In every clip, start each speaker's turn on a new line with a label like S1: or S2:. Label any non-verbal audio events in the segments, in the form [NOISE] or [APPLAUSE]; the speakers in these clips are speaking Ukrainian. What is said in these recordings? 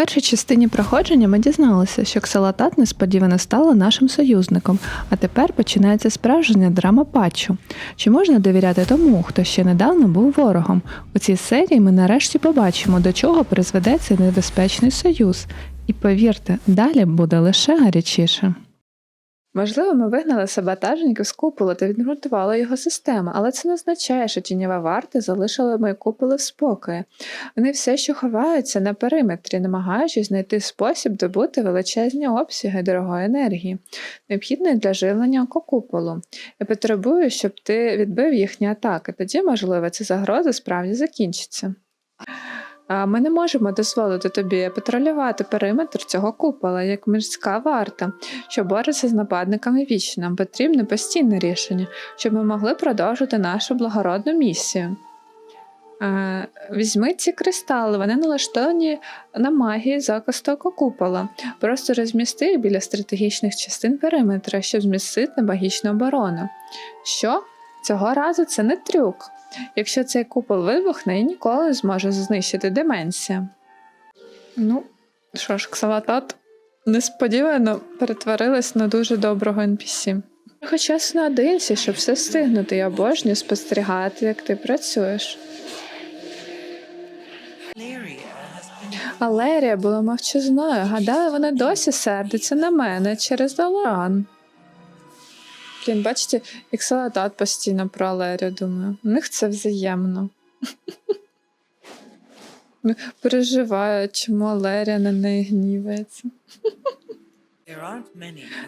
S1: першій частині проходження ми дізналися, що ксалатат несподівано стала нашим союзником, а тепер починається справжня драма патчу. Чи можна довіряти тому, хто ще недавно був ворогом? У цій серії ми нарешті побачимо, до чого призведе цей небезпечний союз. І повірте, далі буде лише гарячіше. Можливо, ми вигнали саботажників з купола та відмонтували його систему, але це не означає, що тіньова варта залишила мої куполи в спокої. Вони все ще ховаються на периметрі, намагаючись знайти спосіб добути величезні обсяги дорогої енергії, необхідної для живлення куполу. Я потребую, щоб ти відбив їхні атаки. Тоді, можливо, ця загроза справді закінчиться. Ми не можемо дозволити тобі патрулювати периметр цього купола як мирська варта, що бореться з нападниками вічно. Нам потрібне постійне рішення, щоб ми могли продовжити нашу благородну місію. Візьми ці кристали, вони налаштовані на магії захисту купола. Просто розмісти їх біля стратегічних частин периметра, щоб змістити магічну оборону. Що? Цього разу це не трюк. Якщо цей купол вибухне, і ніколи зможе знищити деменція. Ну, що ж, ксаватат несподівано перетворилась на дуже доброго NPC. Хоч час наодинці, щоб все встигнути, я обожнюю спостерігати, як ти працюєш. Алерія була мовчазною. Гадаю, вона досі сердиться на мене через Долоран. Блін, бачите, як салатат постійно про Алерію думаю. У них це взаємно. [LAUGHS] Переживаю, чому Алерія на неї гнівається. [LAUGHS]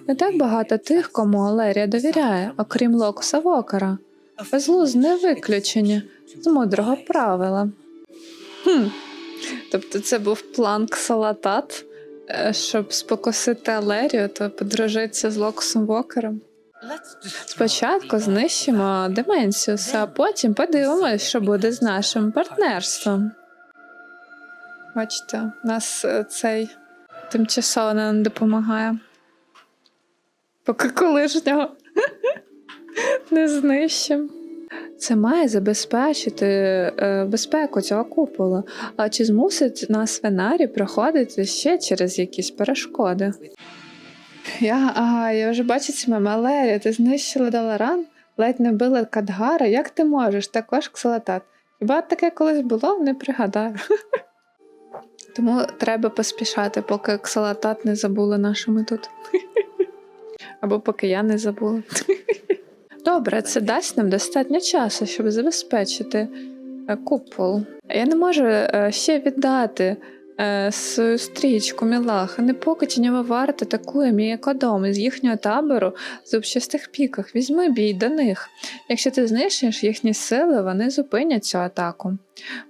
S1: Не так багато тих, кому Алерія довіряє, окрім Локуса Вокера. Безлуз не виключення з мудрого правила. Хм. Тобто це був план Ксалатат, е, щоб спокусити Алерію та подружитися з Локусом Вокером. Спочатку знищимо Деменсіуса, а потім подивимось, що буде з нашим партнерством. Бачите, нас е, цей тимчасово не допомагає. Поки колишнього [LAUGHS] не знищимо. Це має забезпечити е, безпеку цього купола. А чи змусить нас Венарі проходити ще через якісь перешкоди? Я, ага, я вже бачу ці Малерія, ти знищила Даларан, ледь не била Кадгара. Як ти можеш? Також ксалатат. Хіба таке колись було? Не пригадаю. [LAUGHS] Тому треба поспішати, поки ксалатат не забула нашими тут. [LAUGHS] Або поки я не забула. [LAUGHS] Добре, це дасть нам достатньо часу, щоб забезпечити е, купол. Я не можу е, ще віддати стрічку Мілаха, не поки варта атакує мій екодом із їхнього табору в зубчастих піках. Візьми бій до них. Якщо ти знищиш їхні сили, вони зупинять цю атаку.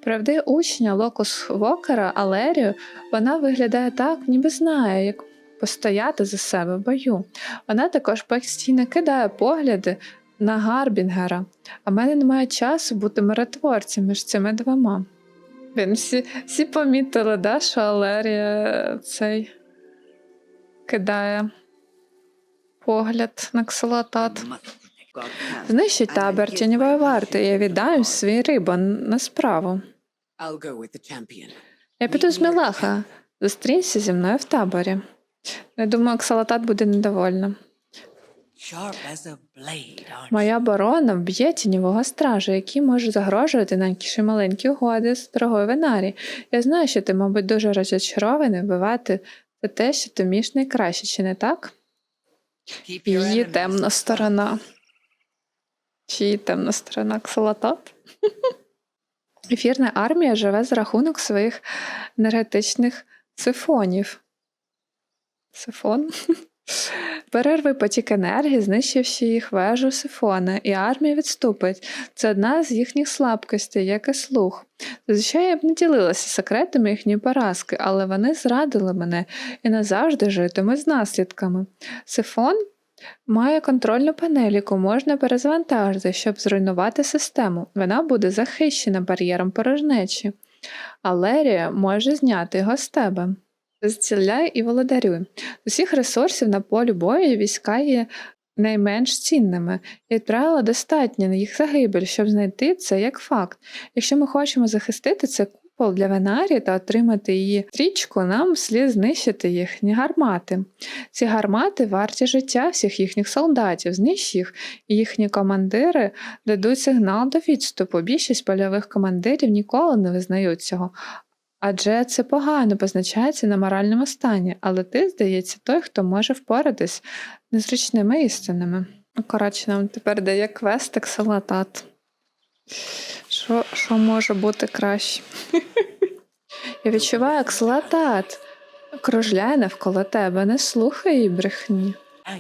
S1: Правди учня Локус Вокера Алерію, вона виглядає так, ніби знає, як постояти за себе в бою. Вона також постійно кидає погляди на Гарбінгера, а мене немає часу бути миротворцем між цими двома. Він всі, всі помітили, да, що Алерія цей кидає погляд на ксалатат. Знищить табор тіньової варти, я віддам свій рибон на справу. Я піду з Мілаха. Зустрінься зі мною в таборі. Я думаю, ксалатат буде недовольна. Моя оборона вб'є тіньового стража, який може загрожувати наші маленькі угоди з дорогою Венарі. Я знаю, що ти, мабуть, дуже розчарований вбивати за те, що ти вмієш найкраще, чи не так? Її темна сторона. Чиї темна сторона ксалатат? Ефірна армія живе за рахунок своїх енергетичних сифонів. Сифон? [LAUGHS] Перерви потік енергії, знищивши їх вежу сифона, і армія відступить. Це одна з їхніх слабкостей, як і слух. Зазвичай я б не ділилася секретами їхньої поразки, але вони зрадили мене і назавжди житимуть з наслідками. Сифон має контрольну панель, яку можна перезвантажити, щоб зруйнувати систему. Вона буде захищена бар'єром порожнечі. Алерія може зняти його з тебе. Зціляй і володарюй. З усіх ресурсів на полі бою війська є найменш цінними, і правило, достатньо на їх загибель, щоб знайти це як факт. Якщо ми хочемо захистити цей символ для Венарі та отримати її стрічку, нам слід знищити їхні гармати. Ці гармати варті життя всіх їхніх солдатів. Знищ їх, і їхні командири дадуть сигнал до відступу. Більшість польових командирів ніколи не визнають цього. Адже це погано позначається на моральному стані, але ти, здається, той, хто може впоратись незручними істинами. Коротше, нам тепер дає квестик салатат. Що, що може бути краще? [LAUGHS] Я відчуваю, як салатат кружляє навколо тебе, не слухай її брехні.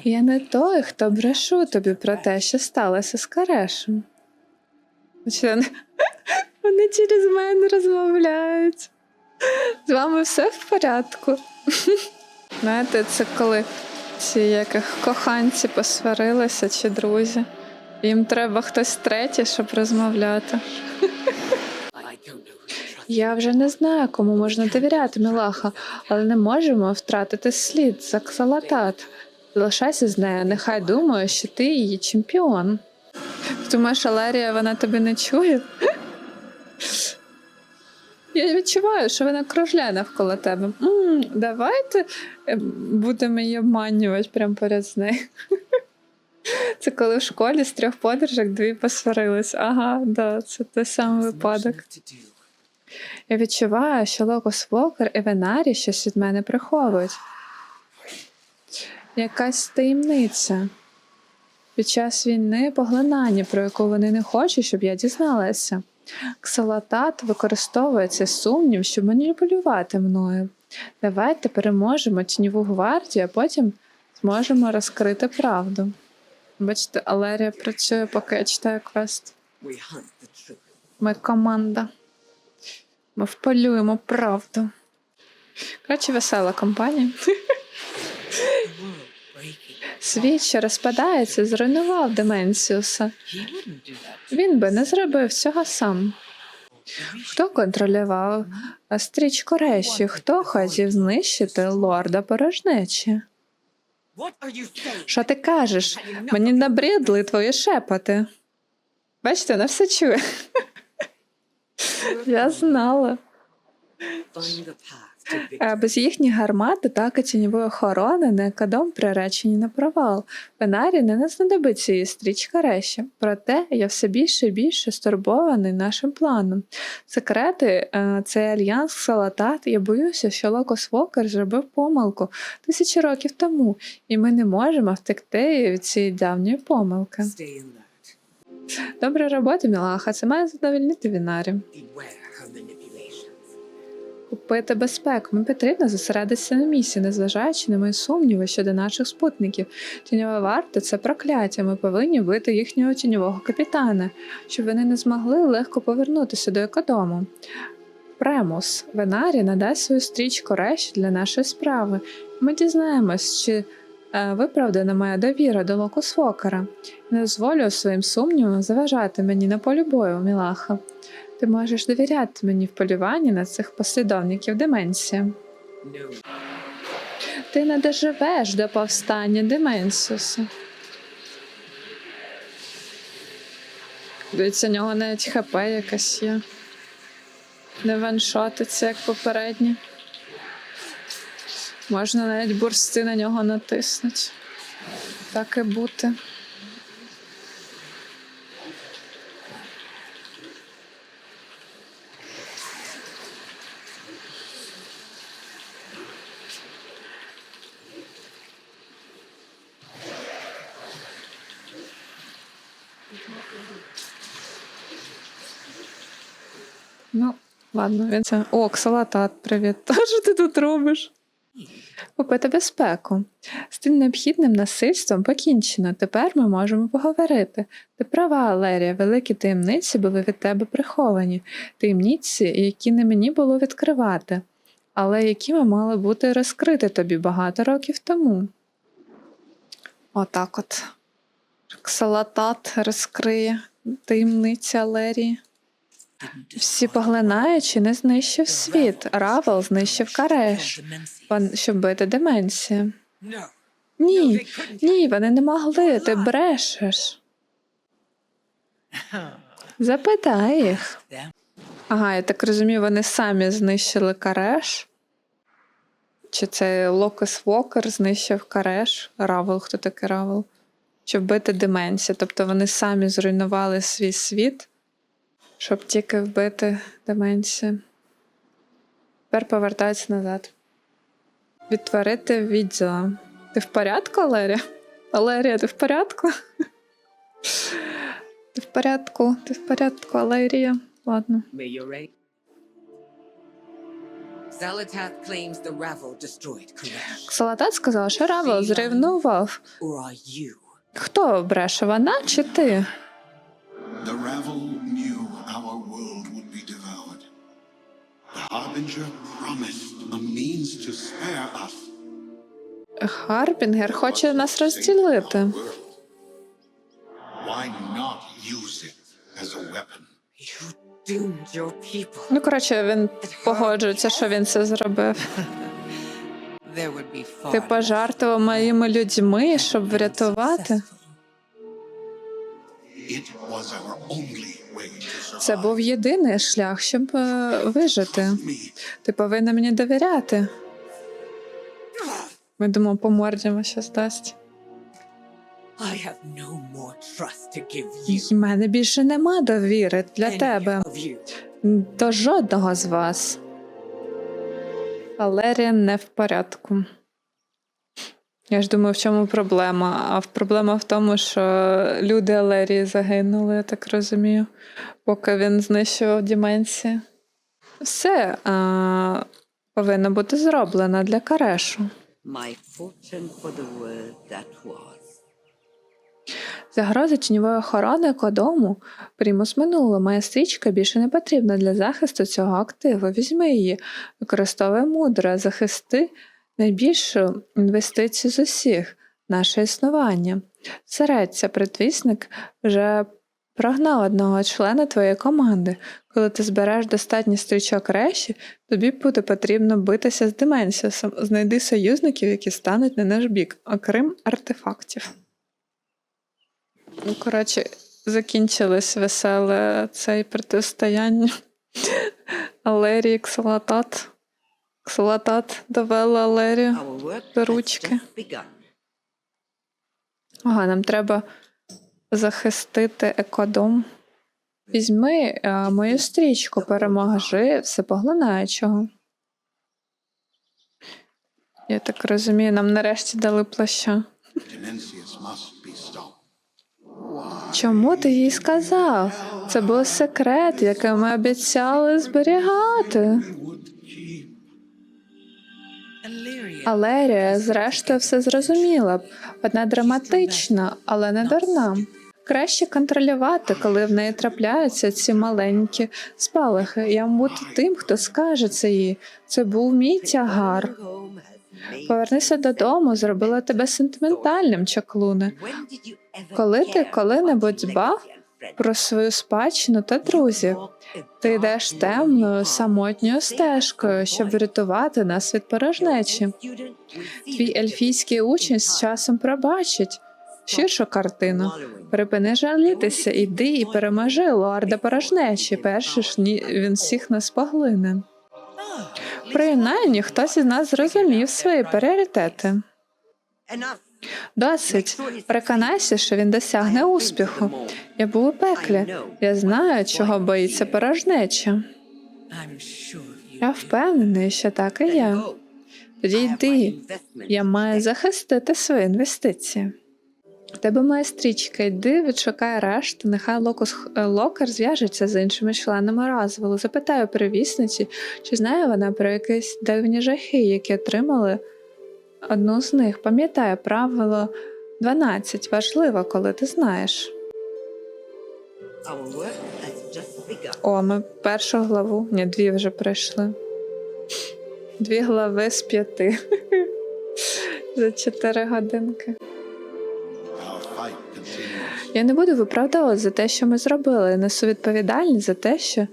S1: Я не той, хто брешу тобі про те, що сталося з Карешем. Вони через мене розмовляють. З вами все в порядку. Знаєте, це коли ці яких коханці посварилися чи друзі. Їм треба хтось третій, щоб розмовляти. Я вже не знаю, кому можна довіряти, Мілаха, але не можемо втратити слід за ксалатат. Залишайся з нею, нехай думає, що ти її чемпіон. Думаєш, Алерія, вона тебе не чує? Я відчуваю, що вона кружляє навколо тебе. м давайте е, будемо її обманювати прямо поряд з нею. Це коли в школі з трьох подружок дві посварились. Ага, да, це той самий випадок. Я відчуваю, що Локус Вокер і Венарі щось від мене приховують. Якась таємниця. Під час війни поглинання, про яку вони не хочуть, щоб я дізналася. Ксалатат використовує цей сумнів, щоб маніпулювати мною. Давайте переможемо тіньову гвардію, а потім зможемо розкрити правду. Бачите, Алерія працює, поки я читаю квест. Ми команда. Ми вполюємо правду. Коротше, весела компанія. Світ, що розпадається, зруйнував Деменсіуса. Він би не зробив цього сам. Хто контролював стрічку речі? Хто хотів знищити лорда порожнечі? Що ти кажеш? Мені набридли твої шепоти. Бачите, вона все чує. [LAUGHS] Я знала. А без їхніх гармат атака тіньової охорони на екадом приречені на провал. Венарі не знадобиться її стрічка реші. Проте я все більше і більше стурбований нашим планом. Секрети, е, цей альянс Салатат. Я боюся, що Локос Вокер зробив помилку тисячі років тому, і ми не можемо втекти від цієї давньої помилки. Добра робота, Мілаха, це має задовольнити Вінарі. Купити безпеку. Ми потрібно зосередитися на місії, незважаючи на мої сумніви щодо наших спутників. Тіньова варта це прокляття. Ми повинні вбити їхнього тіньового капітана, щоб вони не змогли легко повернутися до екодому. Премус Венарі надасть свою стрічку реші для нашої справи. Ми дізнаємось, чи е, виправдана моя довіра до Локус Фокера. Не дозволю своїм сумнівам заважати мені на полі бою, Мілаха. Ти можеш довіряти мені в полюванні на цих послідовників деменції. Ти не доживеш до повстання Деменсіуса. Дивіться, у нього навіть ХП якась є. Не ваншотиться, як попередні. Можна навіть бурсти на нього натиснути. Так і бути. Ну, ладно, він це. О, ксалатат, привіт. [LAUGHS] Та що ти тут робиш? Купити безпеку. З тим необхідним насильством покінчено. Тепер ми можемо поговорити. Ти права, Алерія, великі таємниці були від тебе приховані, таємниці, які не мені було відкривати, але які ми мали бути розкрити тобі багато років тому. Отак от. Ксалатат розкриє таємниці Алерії. Всі поглинаючи не знищив світ. Равел знищив Кареш, щоб бити деменцію. Ні, ні, вони не могли, ти брешеш. Запитай їх. Ага, я так розумію, вони самі знищили Кареш. Чи це Локас Вокер знищив Кареш? Равел, хто такий Равел? Чи вбити Деменсія. Тобто вони самі зруйнували свій світ, щоб тільки вбити Деменсія. Тепер повертаються назад. Відтворити відео. Ти в порядку, Алерія? Алерія, ти в порядку? Ти в порядку, ти в порядку, Алерія. Ладно. Ксалатат сказав, що Равел
S2: you?
S1: Хто бреше, вона чи ти?
S3: The Ravel Harbinger promised a means to spare us.
S1: Харбінгер хоче нас розділити.
S3: Our world. Why not use it as a weapon?
S2: You doomed your people.
S1: Ну, коротше, він погоджується, що він це зробив.
S2: There would be far
S1: Ти
S2: less
S1: пожартував моїми людьми, щоб врятувати.
S2: successful.
S1: Це був єдиний шлях, щоб е, вижити. Ти повинна мені довіряти. Ми думаємо, по морді ми щас дасть.
S2: I have no more trust to give you.
S1: І в мене більше нема довіри для тебе. До жодного з вас. Валерія не в порядку. Я ж думаю, в чому проблема? А проблема в тому, що люди Алерії загинули, я так розумію, поки він знищував Діменсії. Все а, повинно бути зроблено для Карешу.
S2: My fortune for the world that was.
S1: Загроза тіньової охорони кодому Примус минуло. Моя стрічка більше не потрібна для захисту цього активу. Візьми її, використовуй мудро, захисти найбільшу інвестицію з усіх наше існування. Сереться, предвісник вже прогнав одного члена твоєї команди. Коли ти збереш достатньо стрічок реші, тобі буде потрібно битися з Деменсіусом. Знайди союзників, які стануть на наш бік, окрім артефактів. Ну, коротше, закінчилось веселе цей протистояння. Алерії, Ксалатат. Ксалатат довела
S2: work
S1: До ручки. Ага, нам треба захистити екодом. Візьми е, мою стрічку, переможи всепоглинаючого. Я так розумію, нам нарешті дали плаща. Чому ти їй сказав? Це був секрет, який ми обіцяли зберігати. Алерія, зрештою, все зрозуміла б. Вона драматична, але не дурна. Краще контролювати, коли в неї трапляються ці маленькі спалахи. Я бути тим, хто скаже це їй. Це був мій тягар. Повернися додому, зробила тебе сентиментальним, чаклуне. Коли ти коли-небудь
S2: about
S1: про свою спадщину та друзів. Ти йдеш темною, самотньою стежкою, щоб врятувати нас від порожнечі. Твій ельфійський учень з часом пробачить ширшу картину. Припини жалітися, іди і переможи лорда порожнечі, перш ж ні він всіх нас поглине. Принаймні, хтось із нас зрозумів свої пріоритети. Досить. Переконайся, що він досягне успіху. Я був у пеклі. Я знаю, чого боїться порожнеча. Я впевнений, що так і є. Тоді йди. Я маю захистити свої інвестиції. У тебе моя стрічка, йди, відшукай решту, нехай Локус Локер зв'яжеться з іншими членами розвалу. Запитаю привісниці, чи знає вона про якісь дивні жахи, які отримали одну з них. Пам'ятаю правило 12. Важливо, коли ти знаєш. О, ми першу главу, ні, дві вже пройшли. Дві глави з п'яти. [LAUGHS] За чотири годинки. Я не буду виправдовувати за те, що ми зробили. Я несу відповідальність за те, що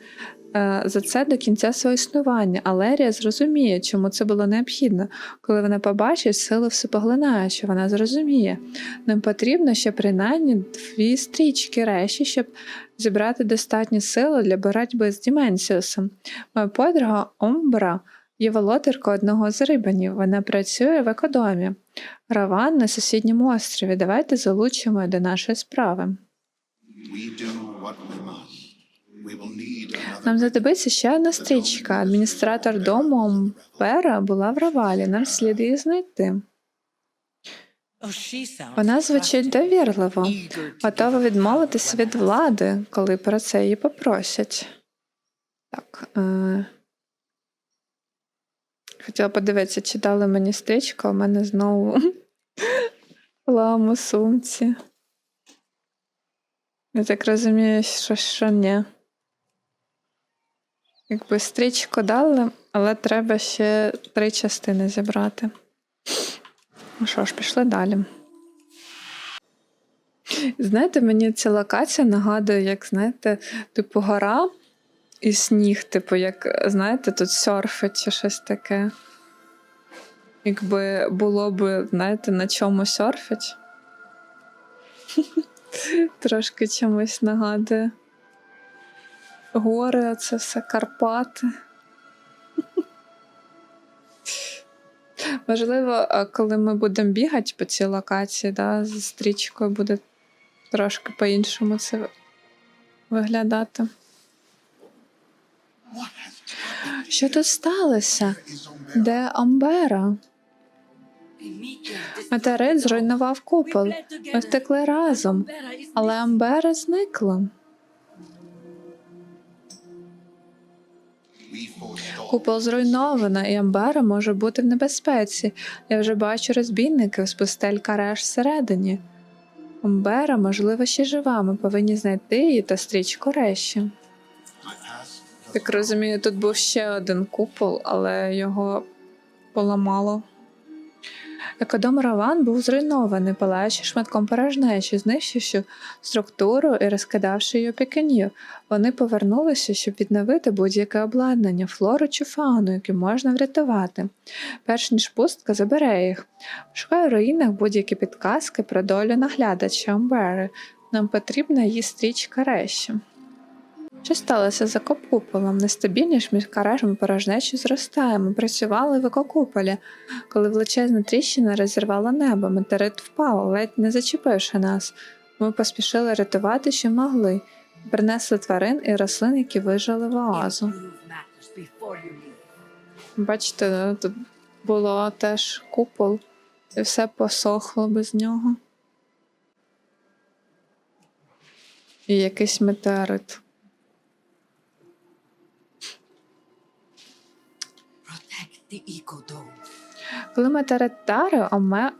S1: за це до кінця свого існування, а Лерія зрозуміє, чому це було необхідно. Коли вона побачить силу всепоглинаючу, вона зрозуміє. Нам потрібно ще принаймні дві стрічки реші, щоб зібрати достатньо сили для боротьби з Діменсіусом. Моя подруга Омбра є володаркою одного з рибанів. Вона працює в екодомі. Раван на сусідньому острові. Давайте залучимо до нашої справи.
S3: We do what we must.
S1: Нам знадобиться ще одна стрічка. Адміністратор дому Омбера була в Равалі. Нам слід її знайти. Вона звучить довірливо, готова відмовитися від влади, коли про це її попросять. Так. Е... Хотіла подивитися, чи дали мені стрічку, а в мене знову [LAUGHS] лам у сумці. Я так розумію, що, що ні. Якби стрічку дали, але треба ще три частини зібрати. Ну що ж, пішли далі. Знаєте, мені ця локація нагадує, як, знаєте, типу гора і сніг, типу, як, знаєте, тут серфить чи щось таке. Якби було б, знаєте, на чому серфить. [LAUGHS] Трошки чомусь нагадує. Гори, це все Карпати. Можливо, коли ми будемо бігати по цій локації, да, з стрічкою буде трошки по-іншому це виглядати. Що тут сталося? Де Амбера? Метеорит зруйнував купол. Ми втекли разом, але Амбера зникла. Купол зруйновано, і Амбера може бути в небезпеці. Я вже бачу розбійників з пустель Кареш всередині. Амбера, можливо, ще жива. Ми повинні знайти її та стрічку реші. Так розумію, тут був ще один купол, але його поламало. Екодом Раван був зруйнований, палаючи шматком порожнечі, знищивши структуру і розкидавши її пікенів. Вони повернулися, щоб відновити будь-яке обладнання, флору чи фауну, які можна врятувати. Перш ніж пустка забере їх. Шукаю в руїнах будь-які підказки про долю наглядача Амбери. Нам потрібна її стрічка реші. Що сталося за куполом? Нестабільність між карежем і порожнечі зростає. Ми працювали в екокуполі. Коли величезна тріщина розірвала небо, метеорит впав, ледь не зачепивши нас. Ми поспішили рятувати, що могли. Принесли тварин і рослин, які вижили в оазу. Бачите, тут було теж купол, і все посохло без нього. І якийсь метеорит. Коли метеорит вдарив, Оме-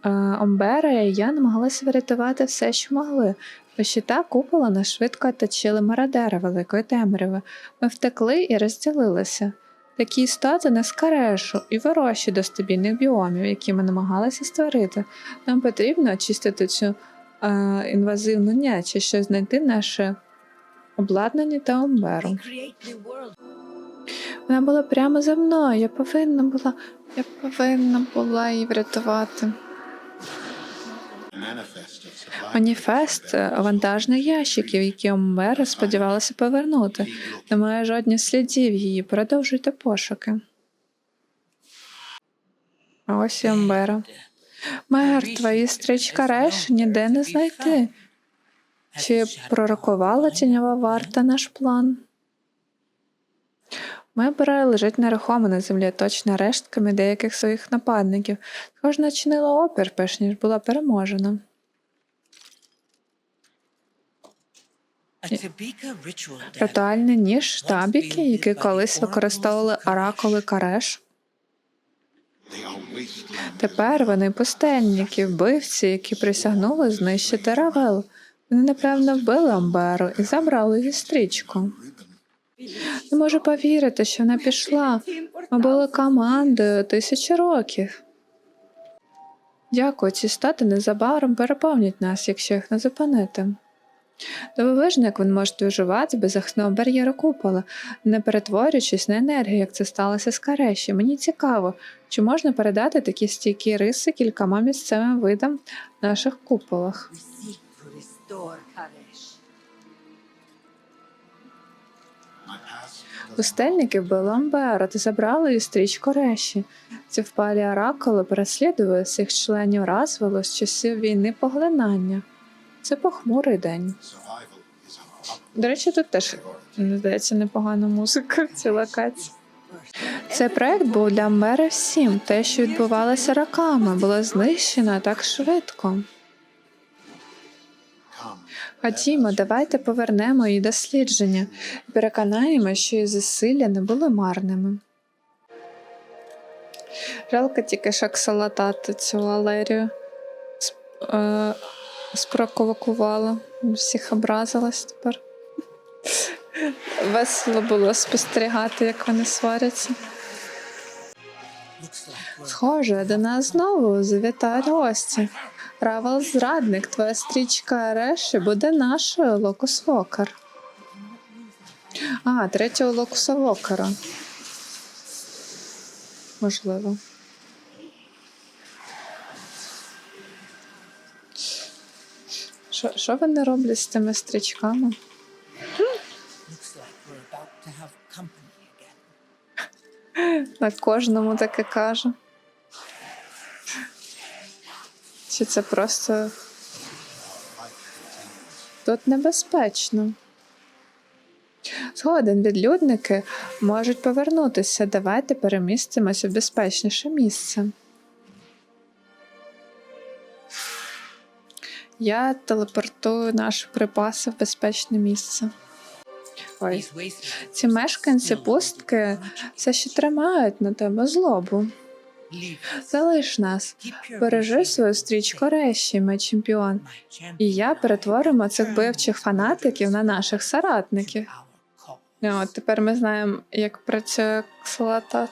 S1: е, я намагалися врятувати все, що могли. По щита купола нас швидко оточили мародери великої темряви. Ми втекли і розділилися. Такі істоти не скарешу і ворощі до стабільних біомів, які ми намагалися створити. Нам потрібно очистити цю е, інвазивну нячість, щоб знайти наше обладнання та Омберу. Вона була прямо за мною. Я повинна була, я повинна була її врятувати. Маніфест е, вантажних ящиків, які Омбера сподівалася повернути. Немає жодних слідів її. Продовжуйте пошуки. Ось і Омбера. Мертва і стрічка Реш ніде не знайти. Чи пророкувала тіньова варта наш план? Моя бера лежить нерухомо на землі, точно рештками деяких своїх нападників. Схоже, начинила опір, перш ніж була переможена. Ритуальний ніж штабіки, які колись використовували оракули Кареш. Тепер вони пустельники, вбивці, які присягнули знищити Равел. Вони, напевно, вбили Амберу і забрали її стрічку. Не можу повірити, що вона пішла. Ми були командою тисячі років. Дякую, ці стати незабаром переповнять нас, якщо їх не зупинити. Дивовижно, як він може виживати без захисного бар'єру купола, не перетворюючись на енергію, як це сталося з Кареші. Мені цікаво, чи можна передати такі стійкі риси кількома місцевим видам в наших куполах. Пустельники вбили Амбера та забрали і стрічку Реші. Ці впалі оракули переслідували всіх членів Развелу з часів війни поглинання. Це похмурий день. До речі, тут теж здається непогана музика в цій локації. Цей проект був для Амбери всім. Те, що відбувалося роками, було знищено так швидко. Ходімо, давайте повернемо її дослідження і переконаємо, що її зусилля не були марними. Жалко тільки що ксалатати цю Валерію сп- е. Всіх образилась тепер. Весело було спостерігати, як вони сваряться. Схоже, до нас знову завітають гості. Равел зрадник, твоя стрічка Реші буде нашою Локус Вокер. А, третього Локуса Вокера. Можливо. Що, що вони роблять з тими стрічками? На кожному таке каже. Чи це просто тут небезпечно? Згоден, відлюдники можуть повернутися. Давайте перемістимося в безпечніше місце. Я телепортую наші припаси в безпечне місце. Ой. Ці мешканці пустки все ще тримають на тебе злобу. Залиш нас, бережи свою стрічку Реші, мій чемпіон. І я перетворимо цих бивчих фанатиків на наших соратників. Ну, от тепер ми знаємо, як працює ксалатат.